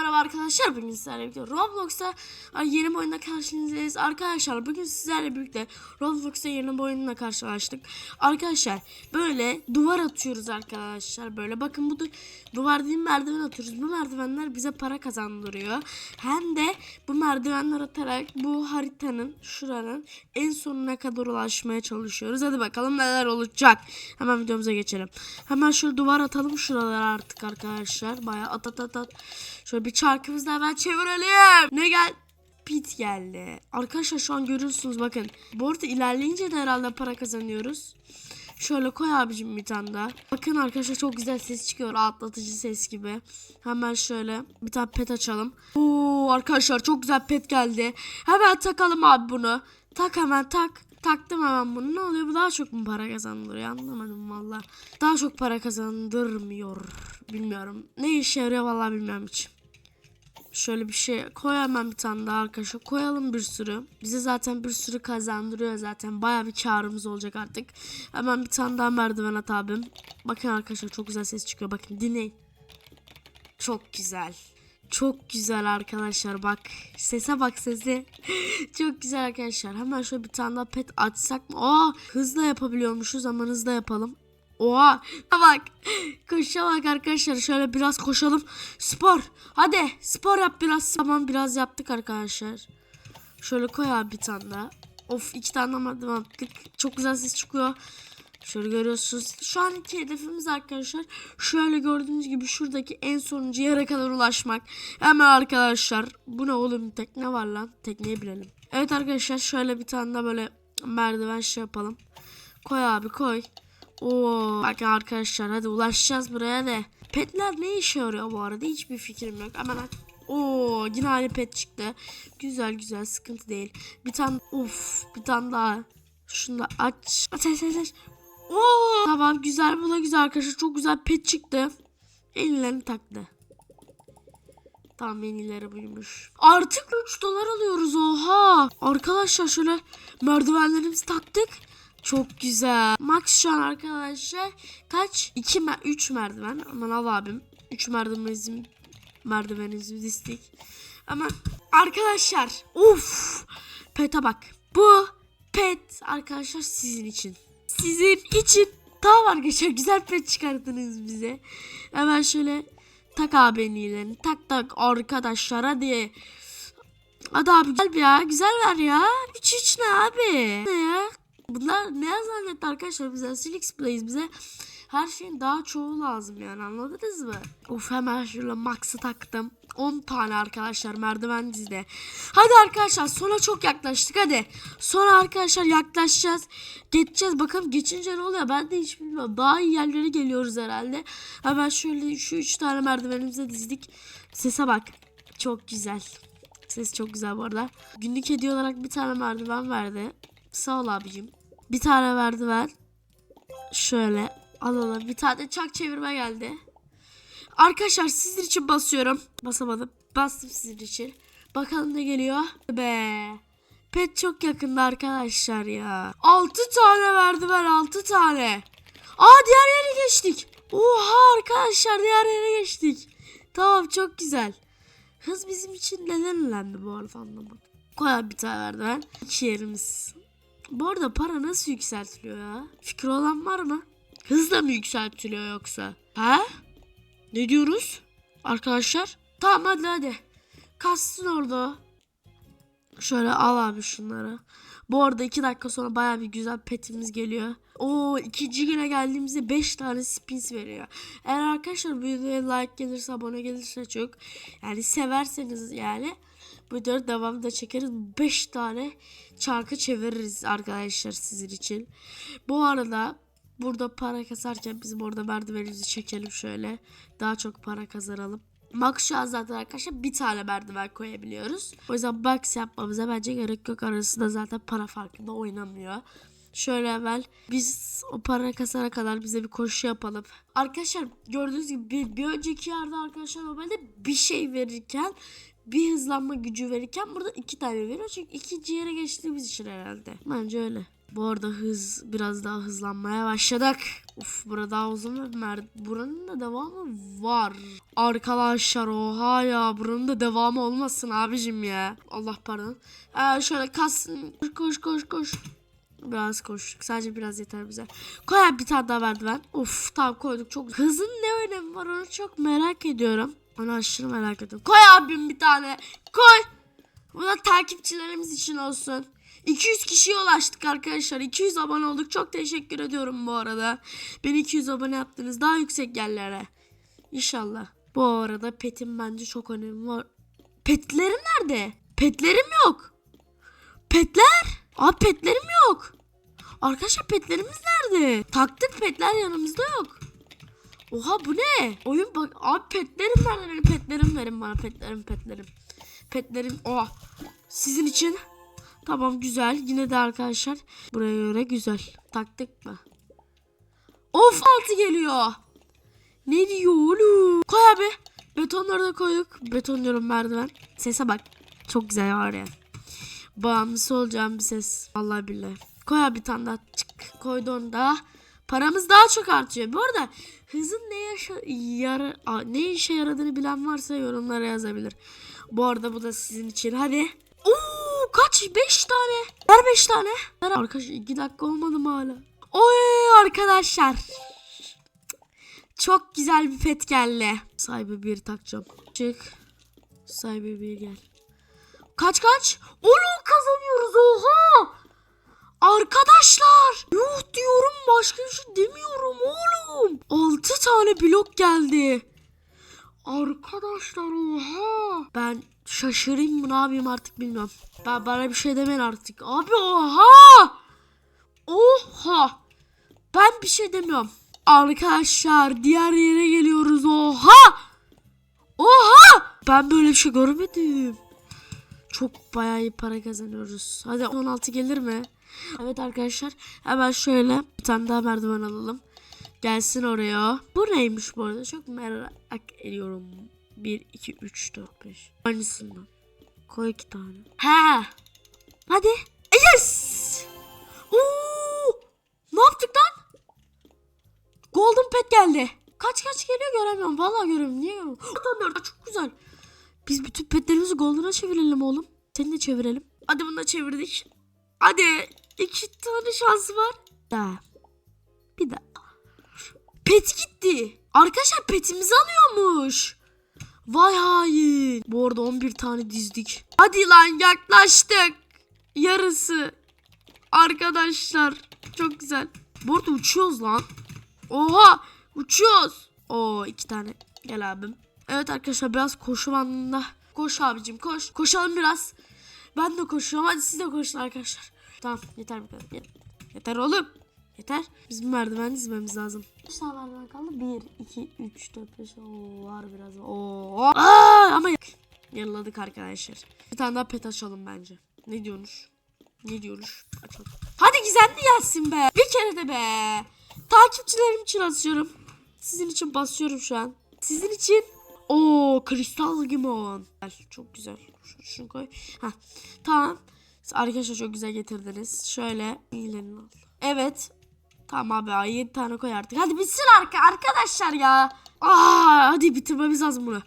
merhaba arkadaşlar. Bugün sizlerle birlikte Roblox'ta yeni bir oyunda karşınızdayız. Arkadaşlar bugün sizlerle birlikte Roblox'ta yeni bir oyunla karşılaştık. Arkadaşlar böyle duvar atıyoruz arkadaşlar. Böyle bakın bu du- duvar değil merdiven atıyoruz. Bu merdivenler bize para kazandırıyor. Hem de bu merdivenler atarak bu haritanın şuranın en sonuna kadar ulaşmaya çalışıyoruz. Hadi bakalım neler olacak. Hemen videomuza geçelim. Hemen şöyle duvar atalım şuralara artık arkadaşlar. Bayağı at at at at. Şöyle bir çarkımızı da hemen çevirelim. Ne gel? Pit geldi. Arkadaşlar şu an görüyorsunuz bakın. Bu arada ilerleyince de herhalde para kazanıyoruz. Şöyle koy abicim bir tane daha. Bakın arkadaşlar çok güzel ses çıkıyor. Atlatıcı ses gibi. Hemen şöyle bir tane pet açalım. Oo arkadaşlar çok güzel pet geldi. Hemen takalım abi bunu. Tak hemen tak. Taktım hemen bunu. Ne oluyor? Bu daha çok mu para kazandırıyor? Anlamadım valla. Daha çok para kazandırmıyor. Bilmiyorum. Ne işe yarıyor valla bilmiyorum hiç. Şöyle bir şey koy hemen bir tane daha arkadaşlar. Koyalım bir sürü. Bize zaten bir sürü kazandırıyor zaten. Baya bir karımız olacak artık. Hemen bir tane daha merdiven at abim. Bakın arkadaşlar çok güzel ses çıkıyor. Bakın dinleyin. Çok güzel. Çok güzel arkadaşlar bak. Sese bak sesi. Çok güzel arkadaşlar. Hemen şöyle bir tane daha pet açsak mı? Aa, hızla yapabiliyormuşuz ama hızla yapalım. Oha bak. Koşa bak arkadaşlar. Şöyle biraz koşalım. Spor. Hadi spor yap biraz. Tamam biraz yaptık arkadaşlar. Şöyle koy abi bir tane daha. Of iki tane merdiven attık. Çok güzel ses çıkıyor. Şöyle görüyorsunuz. Şu an iki hedefimiz arkadaşlar. Şöyle gördüğünüz gibi şuradaki en sonuncu yere kadar ulaşmak. Hemen arkadaşlar. Bu ne oğlum tekne var lan. Tekneye binelim. Evet arkadaşlar şöyle bir tane de böyle merdiven şey yapalım. Koy abi koy. Oo, bakın arkadaşlar hadi ulaşacağız buraya da. Petler ne işe yarıyor bu arada hiçbir fikrim yok. Hemen aç. Oo yine aynı pet çıktı. Güzel güzel sıkıntı değil. Bir tane uf bir tane daha. Şunu da aç. Aç aç aç. aç. Oo tamam güzel bu da güzel arkadaşlar. Çok güzel pet çıktı. Ellerini taktı. Tamam yenileri buymuş. Artık 3 dolar alıyoruz oha. Arkadaşlar şöyle merdivenlerimizi taktık. Çok güzel. Max şu an arkadaşlar kaç? 2 mer 3 merdiven. Aman al abim. 3 merdivenimizi merdivenimizi. Ama arkadaşlar uf pete bak. Bu pet arkadaşlar sizin için. Sizin için tamam arkadaşlar güzel pet çıkarttınız bize. Hemen şöyle tak abi en iyilerini. Tak tak arkadaşlar hadi. Hadi abi güzel bir ya. Güzel ver ya. 3 3 ne abi? Ne ya? Bunlar ne zannetti arkadaşlar bize? Silix Plays bize her şeyin daha çoğu lazım yani anladınız mı? Of hemen şöyle max'ı taktım. 10 tane arkadaşlar merdiven dizide. Hadi arkadaşlar sona çok yaklaştık hadi. Sonra arkadaşlar yaklaşacağız. Geçeceğiz bakalım geçince ne oluyor ben de hiç bilmiyorum. Daha iyi yerlere geliyoruz herhalde. Hemen şöyle şu 3 tane merdivenimize dizdik. Sese bak. Çok güzel. Ses çok güzel bu arada. Günlük hediye olarak bir tane merdiven verdi. Sağ ol abicim. Bir tane merdiven. Şöyle alalım. Bir tane çak çevirme geldi. Arkadaşlar sizin için basıyorum. Basamadım. Bastım sizin için. Bakalım ne geliyor. Be. Pet çok yakında arkadaşlar ya. 6 tane merdiven 6 tane. Aa diğer yere geçtik. Oha arkadaşlar diğer yere geçtik. Tamam çok güzel. Hız bizim için neden önemli bu arada anlamadım. Koy abi bir tane merdiven. İki yerimiz. Bu arada para nasıl yükseltiliyor ya? Fikri olan var mı? Hızla mı yükseltiliyor yoksa? Ha? Ne diyoruz? Arkadaşlar. Tamam hadi hadi. Kassın orada. Şöyle al abi şunları. Bu arada iki dakika sonra baya bir güzel petimiz geliyor. Oo ikinci güne geldiğimizde 5 tane spins veriyor. Eğer arkadaşlar bu videoya like gelirse abone gelirse çok yani severseniz yani bu videoyu devamında çekeriz. 5 tane çarkı çeviririz arkadaşlar sizin için. Bu arada burada para kasarken bizim orada merdivenimizi çekelim şöyle. Daha çok para kazanalım. Max şu an zaten arkadaşlar bir tane merdiven koyabiliyoruz. O yüzden max yapmamıza bence gerek yok. Arasında zaten para farkında oynamıyor. Şöyle evvel biz o para kasana kadar bize bir koşu yapalım. Arkadaşlar gördüğünüz gibi bir, bir önceki yerde arkadaşlar normalde bir şey verirken bir hızlanma gücü verirken burada iki tane veriyor. Çünkü ikinci yere geçtiğimiz için herhalde. Bence öyle. Bu arada hız biraz daha hızlanmaya başladık. Uf burada daha uzun mer buranın da devamı var. Arkadaşlar oha ya buranın da devamı olmasın abicim ya. Allah pardon. Ee, şöyle kas koş koş koş. Biraz koştuk. Sadece biraz yeter bize. Koy bir tane daha merdiven. Of tamam koyduk. Çok hızın ne önemi var onu çok merak ediyorum. Onu aşırı merak ediyorum. Koy abim bir tane. Koy. Bu da takipçilerimiz için olsun. 200 kişiye ulaştık arkadaşlar. 200 abone olduk. Çok teşekkür ediyorum bu arada. Beni 200 abone yaptınız. Daha yüksek yerlere. İnşallah. Bu arada petim bence çok önemli var. Petlerim nerede? Petlerim yok. Petler? Abi petlerim yok. Arkadaşlar petlerimiz nerede? Taktık petler yanımızda yok. Oha bu ne? Oyun bak abi petlerim nerede? Benim petlerim verin bana petlerim petlerim. Petlerim oha. Sizin için. Tamam güzel. Yine de arkadaşlar buraya göre güzel. Taktık mı? Of altı geliyor. Ne diyor oğlum? Koy abi. Betonları da koyduk. Beton diyorum merdiven. Sese bak. Çok güzel var ya. Bağımlısı olacağım bir ses. Vallahi billahi. Koy abi bir tane daha. Çık. Koydu onu da. Paramız daha çok artıyor. Bu arada hızın ne, yaşa yara ne işe yaradığını bilen varsa yorumlara yazabilir. Bu arada bu da sizin için. Hadi. Oo, kaç? 5 tane. Ver 5 tane. Ver arkadaşlar 2 dakika olmadı mı hala? Oy arkadaşlar. Çok güzel bir pet geldi. Sahibi bir takacağım. Çık. Sahibi bir gel. Kaç kaç? Oğlum kazanıyoruz oha. Arkadaşlar. Yuh diyorum başka bir şey demiyorum oğlum. 6 tane blok geldi. Arkadaşlar oha. Ben şaşırayım mı ne yapayım artık bilmiyorum. Ben bana bir şey demeyin artık. Abi oha. Oha. Ben bir şey demiyorum. Arkadaşlar diğer yere geliyoruz. Oha. Oha. Ben böyle bir şey görmedim. Çok bayağı iyi para kazanıyoruz. Hadi 16 gelir mi? Evet arkadaşlar hemen şöyle bir tane daha merdiven alalım. Gelsin oraya. Bu neymiş bu arada? Çok merak ediyorum. 1, 2, 3, 4, 5. Aynısından. Koy iki tane. He. Hadi. Yes. Oo! Ne yaptık lan? Golden pet geldi. Kaç kaç geliyor göremiyorum. Vallahi göremiyorum. Niye göremiyorum? Adamlar çok güzel. Biz bütün petlerimizi golden'a çevirelim oğlum. Seni de çevirelim. Hadi bunu da çevirdik. Hadi. İki tane şansı var. Daha. Bir daha. Pet gitti. Arkadaşlar petimizi alıyormuş. Vay hain. Bu arada 11 tane dizdik. Hadi lan yaklaştık. Yarısı. Arkadaşlar. Çok güzel. Bu arada uçuyoruz lan. Oha. Uçuyoruz. Oo iki tane. Gel abim. Evet arkadaşlar biraz koşu bandında. Koş abicim koş. Koşalım biraz. Ben de koşuyorum. Hadi siz de koşun arkadaşlar. Tamam yeter bu kadar. Yeter, yeter oğlum. Yeter. Biz bu merdiven dizmemiz lazım. Kaç tane merdiven kaldı? 1, 2, 3, 4, 5. Oo var biraz. Oo. Aa, ama yarıladık arkadaşlar. Bir tane daha pet açalım bence. Ne diyorsunuz? Ne diyorsunuz? Açalım. Hadi gizemli gelsin be. Bir kere de be. Takipçilerim için açıyorum. Sizin için basıyorum şu an. Sizin için. Oo kristal limon. Çok güzel. Şunu, şunu koy. Heh. Tamam. Arkadaşlar çok güzel getirdiniz. Şöyle iyilerini. Evet. Tamam abi 7 tane koy artık. Hadi bitsin arka arkadaşlar ya. Aa, hadi bitirmemiz lazım bunu.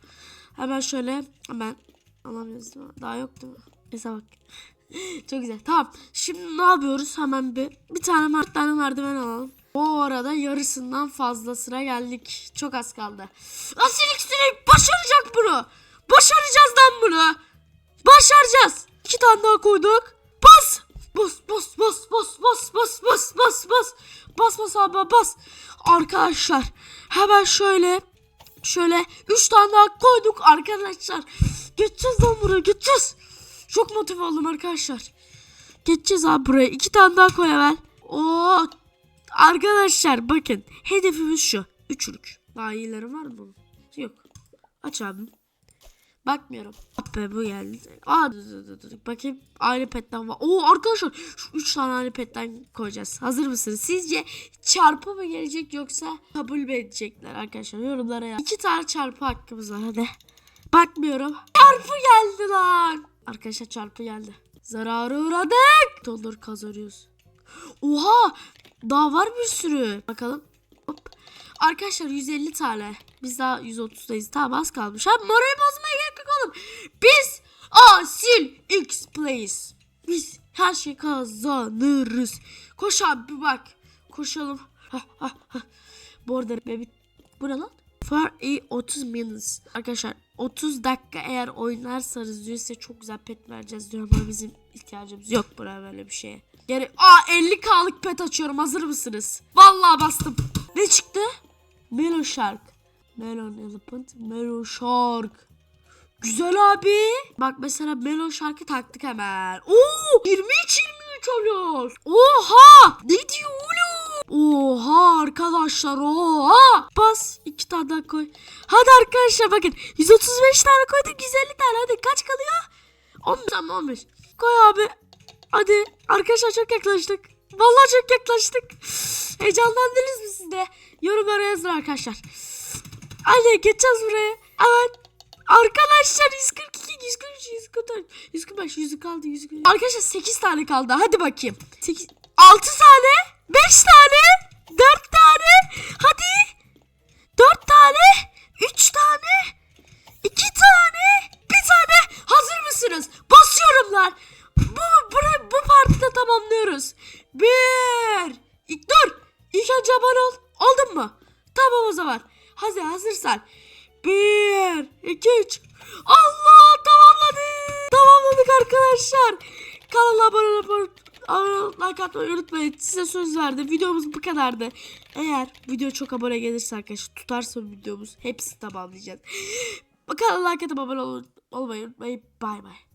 Hemen şöyle hemen alamıyoruz değil mi? Daha yok değil mi? Neyse bak. Çok güzel. Tamam. Şimdi ne yapıyoruz? Hemen bir bir tane mer tane merdiven alalım. O arada yarısından fazlasına geldik. Çok az kaldı. Asilik sinek başaracak bunu. Başaracağız lan bunu. Başaracağız. İki tane daha koyduk. Bas. Bas bas bas bas bas bas bas bas bas. Bas bas abi bas. Arkadaşlar hemen şöyle şöyle üç tane daha koyduk arkadaşlar. Geçeceğiz lan buraya geçeceğiz. Çok motive oldum arkadaşlar. Geçeceğiz abi buraya. iki tane daha koy hemen. Oo. Arkadaşlar bakın. Hedefimiz şu. Üçlük. Daha iyileri var mı? Yok. Aç abim. Bakmıyorum. Ah be bu geldi. Aa dur dur dur. Bakayım aynı petten var. Oo arkadaşlar şu üç tane aynı petten koyacağız. Hazır mısınız? Sizce çarpı mı gelecek yoksa kabul mü edecekler arkadaşlar? Yorumlara yaz. İki tane çarpı hakkımız var hadi. Bakmıyorum. Çarpı geldi lan. Arkadaşlar çarpı geldi. Zarara uğradık. Dolar kazanıyoruz. Oha! Daha var bir sürü. Bakalım. Arkadaşlar 150 tane. Biz daha 130'dayız. Tamam az kalmış. Ha moral bozmaya gerek yok oğlum. Biz Asil X Place. Biz her şeyi kazanırız. Koş abi bak. Koşalım. Hah, hah, hah. Bu arada baby. Lan? For a 30 minutes. Arkadaşlar 30 dakika eğer oynarsanız diyor çok güzel pet vereceğiz diyor ama bizim ihtiyacımız yok buraya böyle bir şeye. Yani aa 50k'lık pet açıyorum hazır mısınız? Vallahi bastım. Ne çıktı? Melon Shark. Melon Elephant. Melon Shark. Güzel abi. Bak mesela Melon Shark'ı taktık hemen. Oo 23 23 oluyor. Oha! Ne diyor oğlum? Oha arkadaşlar oha. Bas iki tane daha koy. Hadi arkadaşlar bakın 135 tane koyduk 150 tane hadi kaç kalıyor? 10 tane 15. Koy abi. Hadi arkadaşlar çok yaklaştık. Vallahi çok yaklaştık. Heyecanlandınız mı siz de? Yorumlara yazın arkadaşlar. Hadi geçeceğiz buraya. Evet. Arkadaşlar 142, 143, 144, 145, 100 kaldı, 100 Arkadaşlar 8 tane kaldı. Hadi bakayım. 8, 6 tane, 5 tane, 4 tane. Hadi. 4 tane, 3 tane, 2 tane, 1 tane. Hazır mısınız? Basıyorum lan. Bu, bu, bu partide tamamlıyoruz. 1, 2, dur. İlk önce abone ol. Oldun mu? Tamam o zaman. Hadi hazırsan. Bir, iki, üç. Allah tamamladık. Tamamladık arkadaşlar. Kanala abone olup like atmayı unutmayın. Size söz verdim. Videomuz bu kadardı. Eğer video çok abone gelirse arkadaşlar tutarsa videomuz hepsini tamamlayacağız. Kanala like atıp abone ol- olmayı unutmayın. Bay bay.